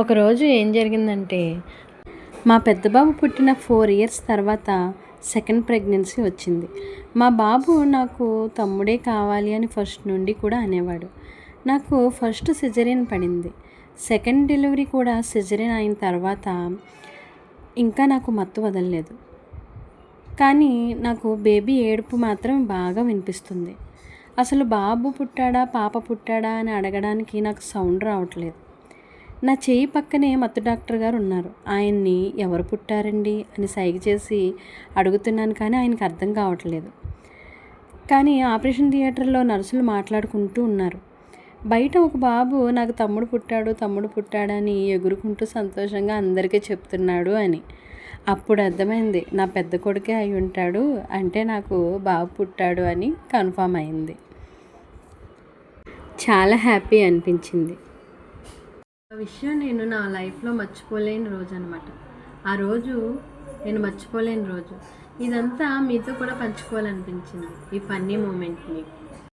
ఒకరోజు ఏం జరిగిందంటే మా పెద్ద బాబు పుట్టిన ఫోర్ ఇయర్స్ తర్వాత సెకండ్ ప్రెగ్నెన్సీ వచ్చింది. మా బాబు నాకు తమ్ముడే కావాలి అని ఫస్ట్ నుండి కూడా అనేవాడు. నాకు ఫస్ట్ సిజరియన్ పడింది. సెకండ్ డెలివరీ కూడా సిజరియన్ అయిన తర్వాత ఇంకా నాకు మత్తు వదలలేదు. కానీ నాకు బేబీ ఏడుపు మాత్రం బాగా వినిపిస్తుంది. అసలు బాబు పుట్టాడా పాప పుట్టాడా అని అడగడానికి నాకు సౌండ్ రావట్లేదు. నా చేయి పక్కనే మత్తు డాక్టర్ గారు ఉన్నారు. ఆయన్ని ఎవరు పుట్టారండి? అని సైగ చేసి అడుగుతున్నాను కానీ ఆయనకు అర్థం కావట్లేదు. కానీ ఆపరేషన్ థియేటర్లో నర్సులు మాట్లాడుకుంటూ ఉన్నారు. బయట ఒక బాబు నాకు తమ్ముడు పుట్టాడు తమ్ముడు పుట్టాడని ఎగురుకుంటూ సంతోషంగా అందరికీ చెప్తున్నాడు అని. అప్పుడు అర్థమైంది నా పెద్ద కొడుకే అయి ఉంటాడు అంటే నాకు బాబు పుట్టాడు అని కన్ఫామ్ అయింది. చాలా హ్యాపీ అనిపించింది. విషయం నేను నా లైఫ్లో మర్చిపోలేని రోజు అనమాట ఆ రోజు నేను మర్చిపోలేని రోజు. ఇదంతా మీతో కూడా పంచుకోవాలనిపించింది ఈ ఫన్నీ మూమెంట్ని.